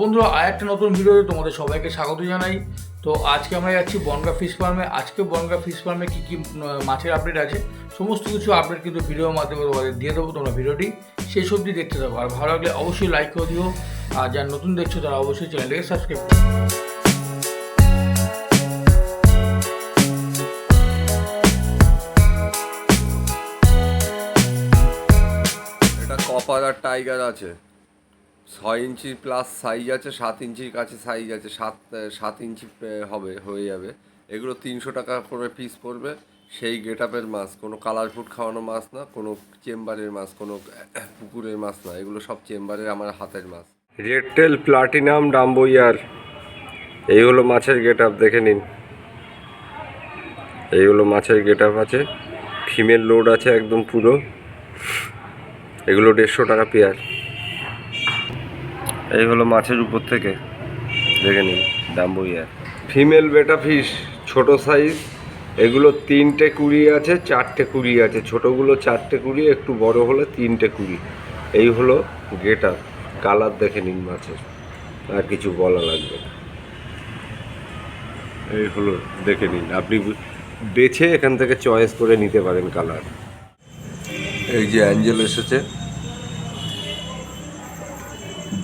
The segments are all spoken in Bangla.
বন্ধুরা, আর একটা নতুন ভিডিওতে তোমাদের সবাইকে স্বাগত জানাই। তো আজকে আমরা যাচ্ছি বনগা ফিশ ফার্মে। আজকে বনগা ফিশ ফার্মে কী কী মাছের আপডেট আছে, সমস্ত কিছু আপডেট কিন্তু ভিডিওর মাধ্যমে তোমাদের দিয়ে দেবো। তোমরা ভিডিওটি শেষ অবধি দেখতে থাকো। আর ভালো লাগলে অবশ্যই লাইক করে দিও। আর যারা নতুন দেখছ, তারা অবশ্যই চ্যানেলটাকে সাবস্ক্রাইব করো কপার আর টাইগার আছে। ছয় ইঞ্চি প্লাস সাইজ আছে, সাত ইঞ্চির কাছে সাইজ আছে, সাত সাত ইঞ্চি হবে, হয়ে যাবে। এগুলো তিনশো টাকা করে পিস পড়বে। সেই গেট আপের মাছ কোনো কালার ফুড খাওয়ানো মাছ না, কোনো চেম্বারের মাছ কোনো পুকুরের মাছ না। এগুলো সব চেম্বারের, আমার হাতের মাছ red tail platinum dumbo ear এই হলো মাছের গেট আপ দেখে নিন। এই হলো মাছের গেট আপ আছে। ফিমেল লোড আছে একদম পুরো। এগুলো দেড়শো টাকা পেয়ার এই হলো মাছের উপর থেকে। দেখে নিন dumbo ear female betta fish ছোট সাইজ এগুলো তিনটে কুড়ি আছে চারটে কুড়ি আছে। ছোটোগুলো চারটে কুড়ি একটু বড় হলে তিনটে কুড়ি। এই হলো গেটার কালার দেখে নিন মাছের। আর কিছু বলা লাগবে না। এই হলো দেখে নিন আপনি বেছে এখান থেকে চয়েস করে নিতে পারেন কালার। এই যে অ্যাঞ্জেল এসেছে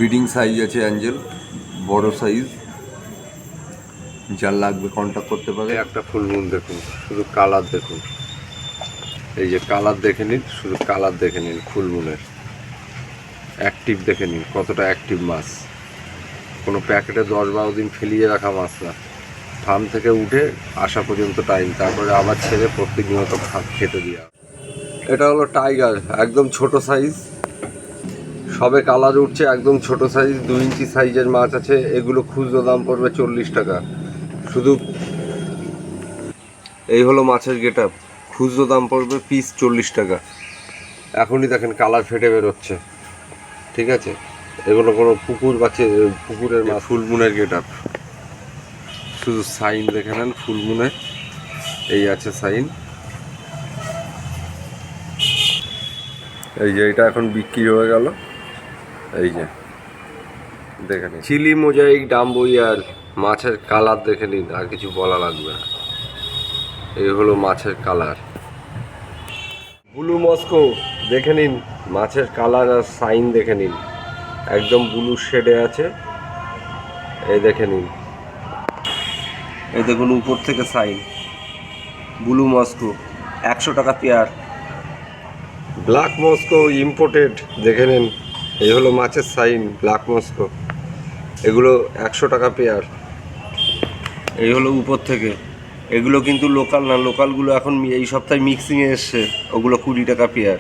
বিডিং সাইজ আছে অ্যাঞ্জেল, বড় সাইজ। যার লাগবে কন্ট্যাক্ট করতে পারে। একটা ফুল মুন দেখুন, শুধু কালার দেখুন। এই যে কালার দেখে নিন, শুধু কালার দেখে নিন ফুল মুনের অ্যাক্টিভ দেখে নিন, কতটা অ্যাক্টিভ মাছ। কোনো প্যাকেটে দশ বারো দিন ফেলিয়ে রাখা মাছ না। ফার্ম থেকে উঠে আসা পর্যন্ত টাইম তারপরে আবার ছেড়ে প্রতিনিয়ত খা- খেতে দেওয়া এটা হলো টাইগার একদম ছোট সাইজ সবে কালার উঠছে একদম ছোট সাইজ দু ইঞ্চি সাইজের মাছ আছে। এগুলো খুচরো দাম পড়বে চল্লিশ টাকা। শুধু এই হলো মাছের গেট আপ খুচরো দাম পড়বে পিস চল্লিশ টাকা। এখনই দেখেন কালার ফেটে বেরোচ্ছে। ঠিক আছে? এগুলো কোনো পুকুর বা পুকুরের মাছ। ফুলমুনের গেট আপ শুধু সাইন দেখে নেন ফুলমুনের এই আছে সাইন। এই যে এটা এখন বিক্রি হয়ে গেল। এই যে দেখে নিন চিলি মোজাইক ডাম্বইয়ার মাছের কালার দেখে নিন, আর কিছু বলা লাগবে না। এই হলো মাছের কালার। ব্লু মস্কো, দেখে নিন, মাছের কালার আর সাইন দেখে নিন। একদম ব্লু শেডে আছে। এই দেখে নিন। এই দেখুন, উপর থেকে সাইন। ব্লু মস্কো, একশো টাকা পেয়ার। ব্ল্যাক মস্কো ইম্পোর্টেড, দেখে নিন। এই হলো মাছের সাইন, ব্ল্যাক মস্কো। এগুলো একশো টাকা পেয়ার। এই হলো উপর থেকে। এগুলো কিন্তু লোকাল না, লোকালগুলো এখন এই সপ্তাহে মিক্সিংয়ে এসছে। ওগুলো কুড়ি টাকা পেয়ার।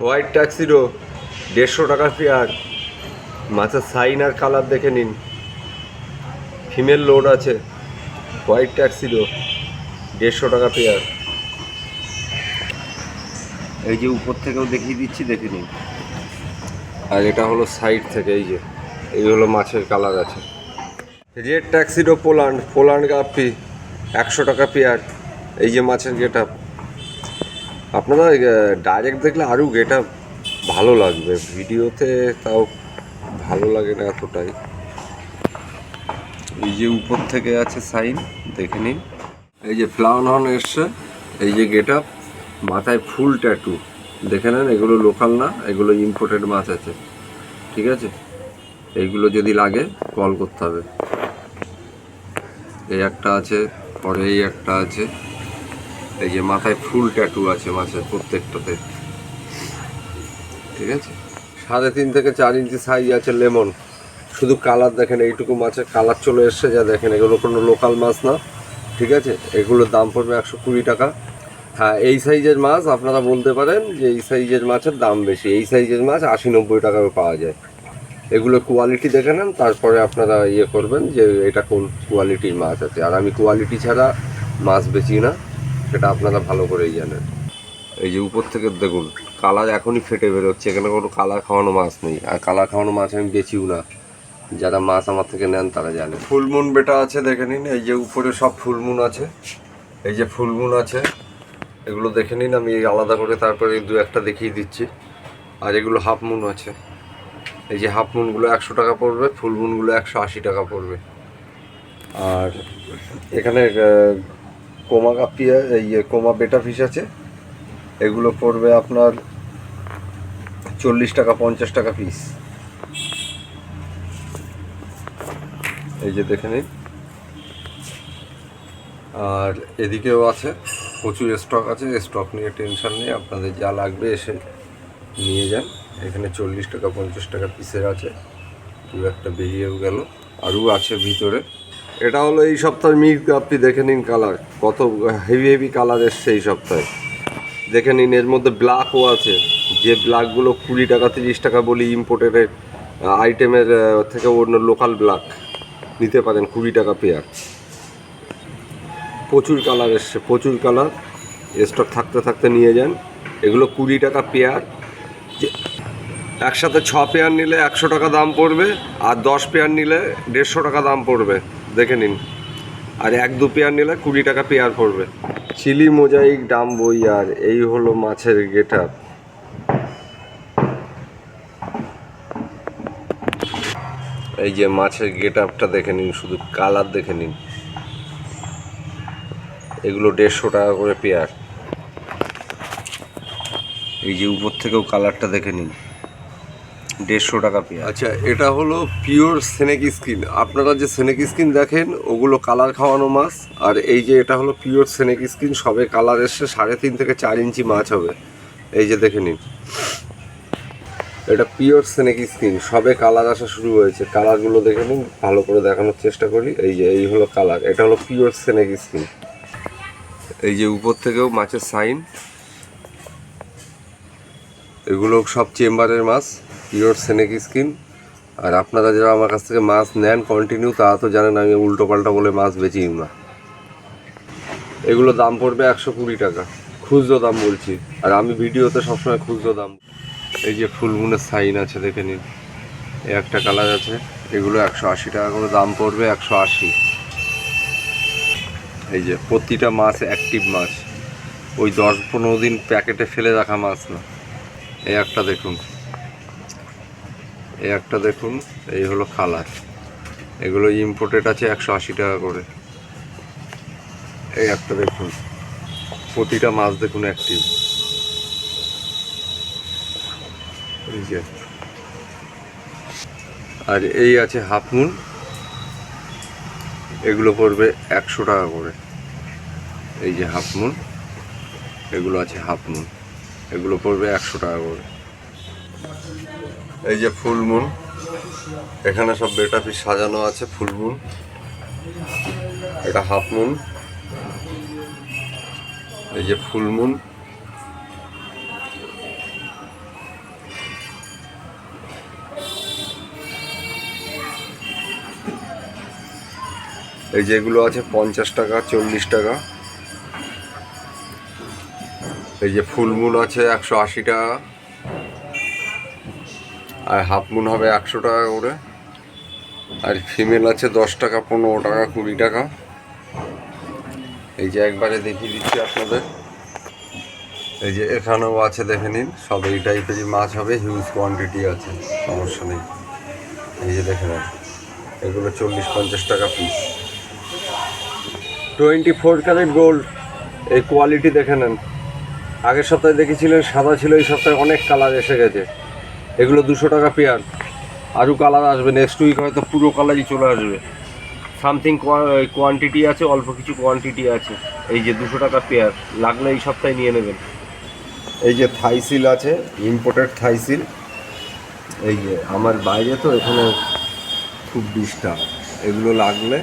হোয়াইট ট্যাক্সিরো দেড়শো টাকা পেয়ার। মাছের সাইন আর কালার দেখে নিন। ফিমেল লোড আছে। হোয়াইট ট্যাক্সিরো দেড়শো টাকা পেয়ার। এই যে উপর থেকেও দেখিয়ে দিচ্ছি, দেখে নিন। আর এটা হলো সাইড থেকে, এই যে, এই হলো মাছের কালার আছে। Red tuxedo Poland Poland guppy একশো টাকা পেয়ার এই যে মাছের গেট আপ আপনারা ডাইরেক্ট দেখলে আরও গেট আপ ভালো লাগবে। ভিডিওতে তাও ভালো লাগে না এতটাই। এই যে উপর থেকে আছে সাইন দেখে নিন। এই যে ফ্লাওয়ার হর্ন এসছে, এই যে গেট আপ মাথায় ফুল ট্যাটু দেখে নেন, এগুলো লোকাল না, এগুলো ইম্পোর্টেড মাছ আছে। ঠিক আছে? এইগুলো যদি লাগে কল করতে হবে। এই একটা আছে, পরে এই একটা আছে। এই যে মাথায় ফুল ট্যাটু আছে মাছের প্রত্যেকটাতে। ঠিক আছে? সাড়ে তিন থেকে চার ইঞ্চি সাইজ আছে লেমন শুধু কালার দেখেন, এইটুকু মাছের কালার চলে এসছে, যা দেখেন, এগুলো কোনো লোকাল মাছ না। ঠিক আছে? এগুলোর দাম পড়বে একশো কুড়ি টাকা। হ্যাঁ এই সাইজের মাছ আপনারা বলতে পারেন যে এই সাইজের মাছের দাম বেশি। এই সাইজের মাছ আশি নব্বই টাকাও পাওয়া যায়। এগুলো কোয়ালিটি দেখে নেন, তারপরে আপনারা ইয়ে করবেন যে এটা কোন কোয়ালিটির মাছ আছে। আর আমি কোয়ালিটি ছাড়া মাছ বেচি না, সেটা আপনারা ভালো করেই জানেন। এই যে উপর থেকে দেখুন, কালার এখনই ফেটে বেরোচ্ছে, এখানে কোনো কালার খাওয়ানো মাছ নেই। আর কালার খাওয়ানো মাছ আমি বেচিও না। যারা মাছ আমার থেকে নেন তারা জানে। ফুলমুন বেটা আছে, দেখে নিন, এই যে উপরে সব ফুলমুন আছে। এই যে ফুলমুন আছে এগুলো দেখে নিন, আমি আলাদা করে তারপরে দু একটা দেখিয়ে দিচ্ছি। আর এগুলো হাফ মুন আছে। এই যে হাফ মুনগুলো একশো টাকা পড়বে ফুল মুনগুলো একশো আশি টাকা পড়বে। আর এখানে কোমা কাপিয়া এই যে কোমা বেটা ফিশ আছে, এগুলো পড়বে আপনার চল্লিশ টাকা, পঞ্চাশ টাকা পিস এই যে দেখে নিন। আর এদিকেও আছে। প্রচুর স্টক আছে স্টক নিয়ে টেনশন নেই, আপনাদের যা লাগবে এসে নিয়ে যান। এখানে চল্লিশ টাকা, পঞ্চাশ টাকা পিসের আছে দু একটা বেরিয়েও গেল, আরও আছে ভিতরে। এটা হলো এই সপ্তাহের মিল্ক আপনি দেখে নিন কালার কত হেভি হেভি কালার এসছে এই সপ্তাহে। দেখে নিন, এর মধ্যে ব্ল্যাকও আছে, যে ব্ল্যাকগুলো কুড়ি টাকা, তিরিশ টাকা বলি ইম্পোর্টেড আইটেমের থেকে অন্য লোকাল ব্ল্যাক নিতে পারেন কুড়ি টাকা পেয়ার প্রচুর কালার এসছে, প্রচুর কালার। স্টক থাকতে থাকতে নিয়ে যান। এগুলো কুড়ি টাকা পেয়ার একসাথে ছ পেয়ার নিলে একশো টাকা দাম পড়বে আর দশ পেয়ার নিলে দেড়শো টাকা দাম পড়বে। দেখে নিন। আর এক দু পেয়ার নিলে কুড়ি টাকা পেয়ার পড়বে। চিলি মোজাইক ডাম বই আর এই হলো মাছের গেট আপ এই যে মাছের গেট আপটা দেখে নিন, শুধু কালার দেখে নিন। এগুলো দেড়শো টাকা করে পেয়ার। এই যে উপর থেকেও কালারটা দেখে নিন। দেড়শো টাকা পেয়ার। আচ্ছা এটা হলো পিওর সেনেক স্কিন। আপনারা যে সেনেক স্কিন দেখেন, ওগুলো কালার খাওয়ানো মাছ। আর এই যে এটা হলো পিওর সেনেক স্কিন, সবে কালার এসছে, সাড়ে তিন থেকে চার ইঞ্চি মাছ হবে। এই যে দেখে নিন। এটা পিওর সেনেক স্কিন, সবে কালার আসা শুরু হয়েছে। কালারগুলো দেখে নিন, ভালো করে দেখানোর চেষ্টা করি। এই যে, এই হলো কালার। এটা হলো পিওর সেনেক স্কিন। এই যে উপর থেকেও মাছের সাইন। এগুলো সব চেম্বারের মাছ, পিওর সেনেক স্কিন। আর আপনারা যারা আমার কাছ থেকে মাছ নেন কন্টিনিউ তারা তো জানেন আমি উল্টো পাল্টা বলে মাছ বেচি না। এগুলো দাম পড়বে একশো কুড়ি টাকা। খুচরো দাম বলছি। আর আমি ভিডিওতে সবসময় খুচরো দাম। এই যে ফুলমুনের সাইন আছে, দেখে নিন। একটা কালার আছে। এগুলো একশো আশি টাকা করে দাম পড়বে একশো আশি। এই যে, প্রতিটা মাছ অ্যাক্টিভ মাছ। ওই দশ পনেরো দিন প্যাকেটে ফেলে রাখা মাছ না। এই একটা দেখুন। এই একটা দেখুন, এই হলো কালার এগুলো ইম্পোর্টেড আছে একশো আশি টাকা করে। এই একটা দেখুন। প্রতিটা মাছ দেখুন অ্যাক্টিভ এই যে। আর এই আছে হাফ মুন এগুলো পড়বে একশো টাকা করে। এই যে হাফ মুন, এগুলো আছে হাফ মুন, এগুলো পড়বে একশো টাকা করে। এই যে ফুল মুন, এখানে সব বেটা পিস সাজানো আছে ফুল মুন। এটা হাফ মুন। এই যে ফুল মুন এই যেগুলো আছে পঞ্চাশ টাকা, চল্লিশ টাকা। এই যে ফুল মুন আছে একশো আশি টাকা। আর হাফমুন হবে একশো টাকা করে। আর ফিমেল আছে দশ টাকা, পনেরো টাকা, কুড়ি টাকা। এই যে একবারে দেখিয়ে দিচ্ছি আপনাদের। এই যে এখানেও আছে, দেখে নিন। সব এই টাইপেরই মাছ হবে হিউজ কোয়ান্টিটি আছে, সমস্যা নেই। এই যে দেখে নেন। এগুলো চল্লিশ, পঞ্চাশ টাকা piece twenty four carat gold. এই কোয়ালিটি দেখে নেন। আগের সপ্তাহে দেখেছিলেন, সাদা ছিল, এই সপ্তাহে অনেক কালার এসে গেছে। এগুলো দুশো টাকা পেয়ার। আরও কালার আসবে নেক্সট উইক হয়তো পুরো কালারই চলে আসবে। সামথিং কোয়ান্টিটি আছে, অল্প কিছু কোয়ান্টিটি আছে। এই যে দুশো টাকা পেয়ার, লাগলে এই সপ্তাহে নিয়ে নেবেন। এই যে থাইসিল আছে ইম্পোর্টেড থাইসিল এই যে, আমার বাইরে তো এখানে খুব ডিস্টার্ব। এগুলো লাগলে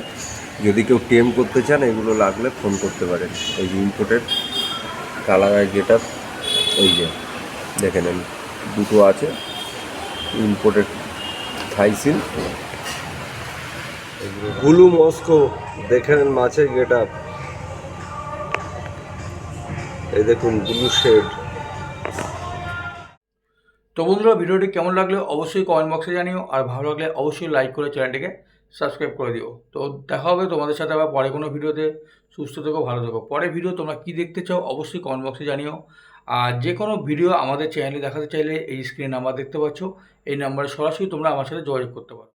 যদি কেউ টেম করতে চান, এগুলো লাগলে ফোন করতে পারেন। এই যে ইম্পোর্টেড কালার আর গেট এই যে, দেখে নেন, দুটো আছে। ইম্পোর্টেড থাইসিল হুলু মস্কো দেখে নেন মাছের গেট আপ এই দেখুন ব্লু শেড তো বন্ধুরা, ভিডিওটি কেমন লাগলে অবশ্যই কমেন্ট বক্সে জানিও, আর ভালো লাগলে অবশ্যই লাইক করে চ্যানেলটিকে সাবস্ক্রাইব করে দিও। তো দেখা হবে তোমাদের সাথে আবার পরে কোনো ভিডিওতে। সুস্থ থেকো, ভালো থেকো। পরে ভিডিও তোমরা কী দেখতে চাও অবশ্যই কমেন্ট বক্সে জানিও। আর যে কোনো ভিডিও আমাদের চ্যানেলে দেখাতে চাইলে এই স্ক্রিনে নাম্বার দেখতে পাচ্ছ। এই নাম্বারে সরাসরি তোমরা আমার সাথে যোগাযোগ করতে পারো।